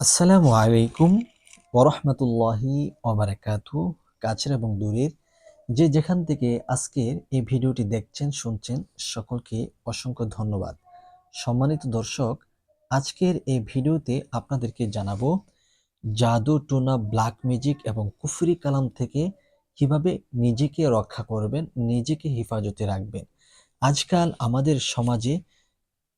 আসসালামু আলাইকুম ওরহমতুল্লাহি ওবারাকাতু কাছের এবং দূরের যে যেখান থেকে আজকের এই ভিডিওটি দেখছেন, শুনছেন, সকলকে অসংখ্য ধন্যবাদ। সম্মানিত দর্শক, আজকের এই ভিডিওতে আপনাদেরকে জানাব জাদু টুনা ব্ল্যাক ম্যাজিক এবং কুফরি কালাম থেকে কীভাবে নিজেকে রক্ষা করবেন, নিজেকে হেফাজতে রাখবেন। আজকাল আমাদের সমাজে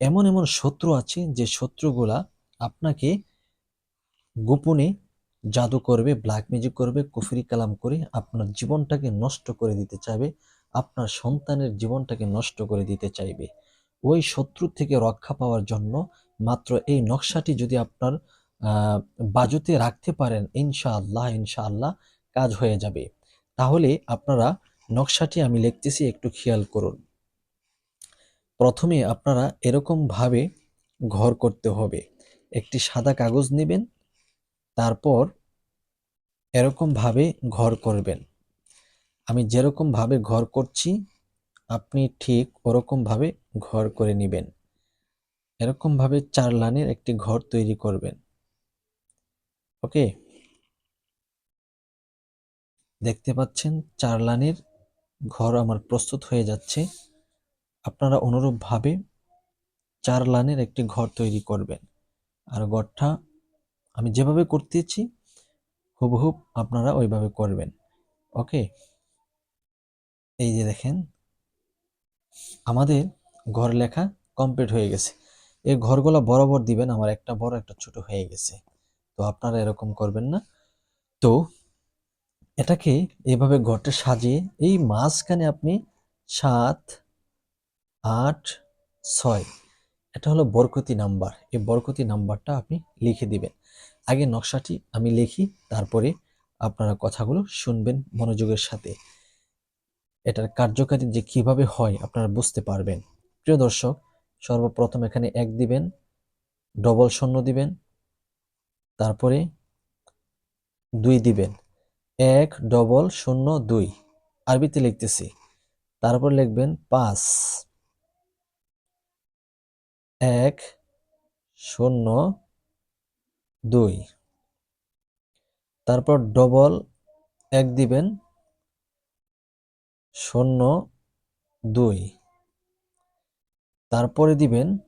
এমন এমন শত্রু আছে যে শত্রুগুলা আপনাকে গোপনে জাদু করবে ব্ল্যাক ম্যাজিক করবে, কুফরি কালাম করে আপনার জীবনটাকে নষ্ট করে দিতে চাইবে, আপনার সন্তানের জীবনটাকে নষ্ট করে দিতে চাইবে। ওই শত্রু থেকে রক্ষা পাওয়ার জন্য মাত্র এই নকশাটি যদি আপনার বাজুতে রাখতে পারেন, ইনশাআল্লাহ ইনশাআল্লাহ কাজ হয়ে যাবে। তাহলে আপনারা নকশাটি আমি লিখতেছি, একটু খেয়াল করুন। প্রথমে আপনারা এরকম ভাবে ঘর করতে হবে। একটি সাদা কাগজ নেবেন তারপর এরকম ভাবে ঘর করবেন। আমি যেরকম ভাবে ঘর করছি, আপনি ঠিক ওরকম ভাবে ঘর করে নেবেন। এরকম ভাবে চার লাইনের একটি ঘর তৈরি করবেন। ওকে? দেখতে পাচ্ছেন, চার লাইনের ঘর আমার প্রস্তুত হয়ে যাচ্ছে। আপনারা অনুরূপভাবে চার লাইনের একটি ঘর তৈরি করবেন। আর ঘরটা আমি যেভাবে করতেছি হুবহুব আপনারা ওইভাবে করবেন। ওকে? এই যে দেখেন, আমাদের ঘর লেখা কমপ্লিট হয়ে গেছে। এই ঘরগুলো বরাবর দিবেন, আমার একটা বড়, একটা ছোট হয়ে গেছে। তো আপনারা এরকম করবেন না। তো এটাকে এভাবে ঘরটা সাজিয়ে, এই মাঝখানে আপনি সাত, আট, ছয়, এটা হলো বরকতি নাম্বার। এই বরকতি নাম্বারটা আপনি লিখে দিবেন। আগে নকশাটি আমি লিখি, তারপরে আপনারা কথাগুলো শুনবেন মনোযোগের সাথে। এটার কার্যকারী যে কীভাবে হয় আপনারা বুঝতে পারবেন। প্রিয় দর্শক, সর্বপ্রথম এখানে এক দিবেন, ডবল শূন্য দিবেন, তারপরে দুই দিবেন। এক, ডবল শূন্য, দুই। আরবিতে লিখতেছি। তারপর লিখবেন পাঁচ। এক, শূন্য দুই। তারপর ডবল এক দিবেন, শূন্য দুই। তারপরে দিবেন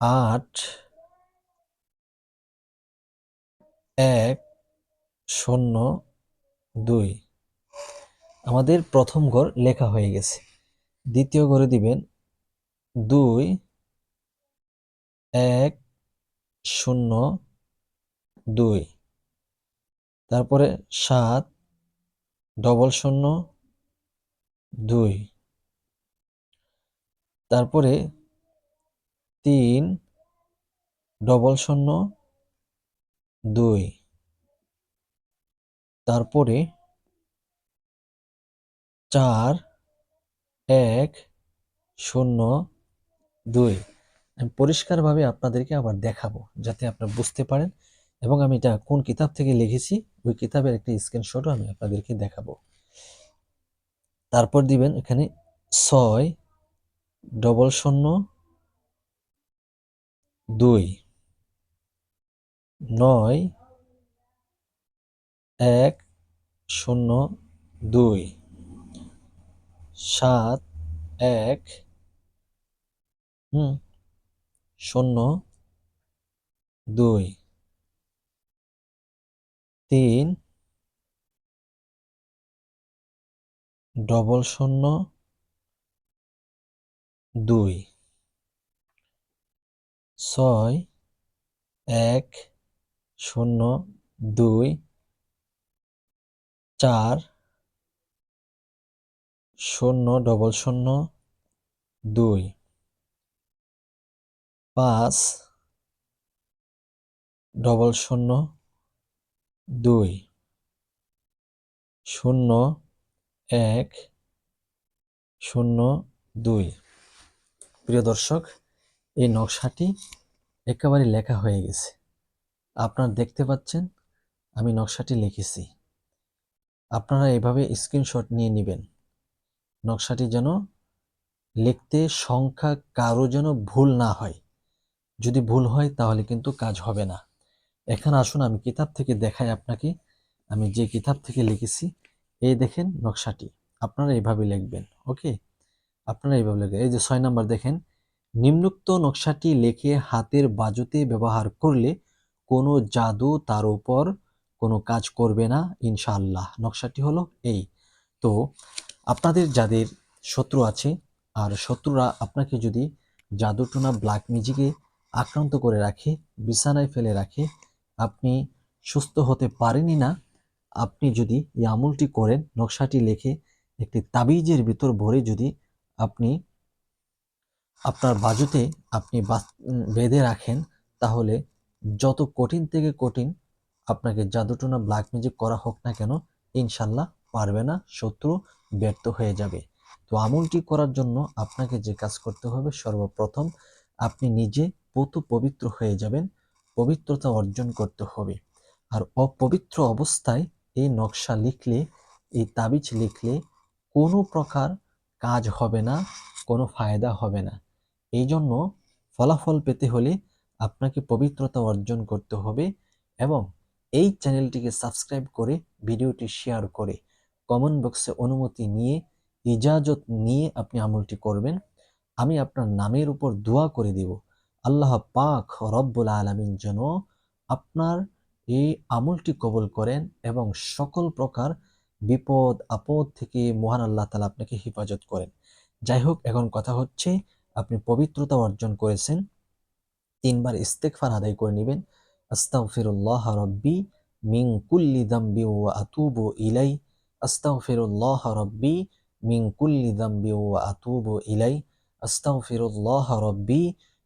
আট, এক, শূন্য দুই। আমাদের প্রথম ঘর লেখা হয়ে গেছে। দ্বিতীয় ঘরে দিবেন দুই, এক শূন্য, দুই। তারপরে সাত ডবল শূন্য, দুই। তারপরে তিন ডবল শূন্য, দুই। তারপরে চার, এক, শূন্য, দুই। পরিষ্কারভাবে আপনাদেরকে আবার দেখাবো, যাতে আপনারা বুঝতে পারেন এবং আমি এটা কোন কিতাব থেকে লিখেছি, ওই কিতাবের একটি স্ক্রিনশটও আমি আপনাদেরকে দেখাবো। তারপর দিবেন এখানে ছয় ডবল শূন্য দুই নয় এক শূন্য দুই সাত এক হুম শূন্য, দুই, তিন ডবল শূন্য, দুই, ছয়, এক, শূন্য, দুই, চার, শূন্য ডবল শূন্য, দুই পাঁচ ডবল শূন্য, দুই, শূন্য, এক, শূন্য, দুই। প্রিয় দর্শক, এই নকশাটি একেবারে লেখা হয়ে গেছে। আপনারা দেখতে পাচ্ছেন, আমি নকশাটি লিখেছি। আপনারা এভাবে স্ক্রিনশট নিয়ে নেবেন। নকশাটি যেন লিখতে সংখ্যা কারও যেন ভুল না হয়। যদি ভুল হয় তাহলে কিন্তু কাজ হবে না। এখানে আসুন, আমি কিতাব থেকে দেখাই আপনাকে। আমি যে কিতাব থেকে লিখেছি, এই দেখেন নকশাটি। আপনারা এইভাবে লিখবেন, ওকে? আপনারা এইভাবে লিখবেন। এই যে ছয় নাম্বার দেখেন, নিম্নোক্ত নকশাটি লিখে হাতের বাজুতে ব্যবহার করলে কোনো জাদু তার উপর কোনো কাজ করবে না, ইনশাআল্লাহ। নকশাটি হলো এই। তো, আপনাদের যাদের শত্রু আছে, আর শত্রুরা আপনাকে যদি জাদুটোনা ব্ল্যাক ম্যাজিকে আক্রান্ত করে রাখে, বিছানায় ফেলে রাখে। আপনি সুস্থ হতে পারেনই না। আপনি যদি এই আমলটি করেন, নকশাটি লিখে একটি তাবিজের ভিতর ভরে যদি আপনি আপনার বাজুতে আপনি বেঁধে রাখেন, তাহলে যত কঠিন থেকে কঠিন আপনাকে জাদুটোনা ব্ল্যাক ম্যাজিক করা হোক না কেন, ইনশাল্লাহ পারবে না, শত্রু ব্যর্থ হয়ে যাবে। তো আমলটি করার জন্য আপনাকে যে কাজ করতে হবে, সর্বপ্রথম আপনি নিজে পতু পবিত্র হয়ে যাবেন, পবিত্রতা অর্জন করতে হবে। আর অপবিত্র অবস্থায় এই নকশা লিখলে, এই তাবিজ লিখলে কোনো প্রকার কাজ হবে না, কোনো ফায়দা হবে না। এই জন্য ফলাফল পেতে হলে আপনাকে পবিত্রতা অর্জন করতে হবে এবং এই চ্যানেলটিকে সাবস্ক্রাইব করে ভিডিওটি শেয়ার করে কমেন্ট বক্সে অনুমতি নিয়ে, ইজাজত নিয়ে আপনি আমলটি করবেন। আমি আপনার নামের উপর দোয়া করে দিব। আল্লাহ পাক রব্বুল আলমিন যেন আপনার এই আমলটি কবুল করেন এবং সকল প্রকার বিপদ, আপদ থেকে মহান আল্লাহ তালা আপনাকে হেফাজত করেন। যাই হোক, এখন কথা হচ্ছে আপনি পবিত্রতা অর্জন করেছেন, তিনবার ইস্তেকফার আদায় করে নেবেন। আস্তাগফিরুল্লাহ রব্বি মিন কুল্লি দাম্বি ওয়া আতুবু ইলাই আস্তাগফিরুল্লাহ রব্বি মিন কুল্লি দাম্বি ওয়া আতুবু ইলাই আস্তাগফিরুল্লাহ রব্বি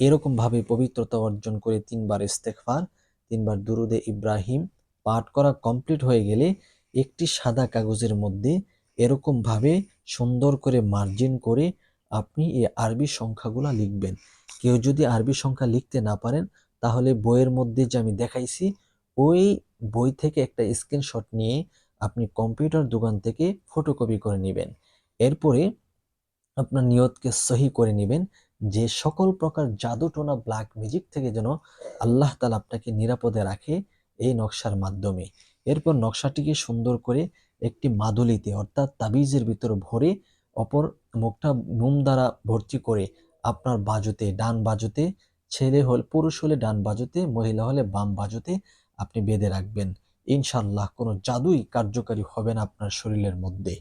এরকম ভাবে পবিত্রতা অর্জন করে তিনবার ইস্তেগফার, তিনবার দুরুদে ইব্রাহিম পাঠ করা কমপ্লিট হয়ে গেলে একটি সাদা কাগজের মধ্যে এরকম ভাবে সুন্দর করে মার্জিন করে আপনি এই আরবি সংখ্যাগুলো লিখবেন। কেউ যদি আরবি সংখ্যা লিখতে না পারেন, তাহলে বইয়ের মধ্যে যে আমি দেখাইছি, ওই বই থেকে একটা স্ক্রিনশট নিয়ে আপনি কম্পিউটার দোকান থেকে ফটোকপি করে নেবেন। এরপরে আপনার নিয়তকে সহি করে নেবেন। যে সকল প্রকার জাদুটোনা ব্ল্যাক ম্যাজিক থেকে যেন আল্লাহ তালা আপনাকে নিরাপদে রাখে এই নকশার মাধ্যমে। এরপর নকশাটিকে সুন্দর করে একটি মাদুলিতে অর্থাৎ তাবিজের ভিতর ভরে অপর মুখটা মোম দ্বারা ভর্তি করে আপনার বাজুতে, ডান বাজুতে, ছেলে হল, পুরুষ হলে ডান বাজুতে, মহিলা হলে বাম বাজুতে আপনি বেঁধে রাখবেন। ইনশাল্লাহ কোনো জাদুই কার্যকারী হবে না আপনার শরীরের মধ্যে।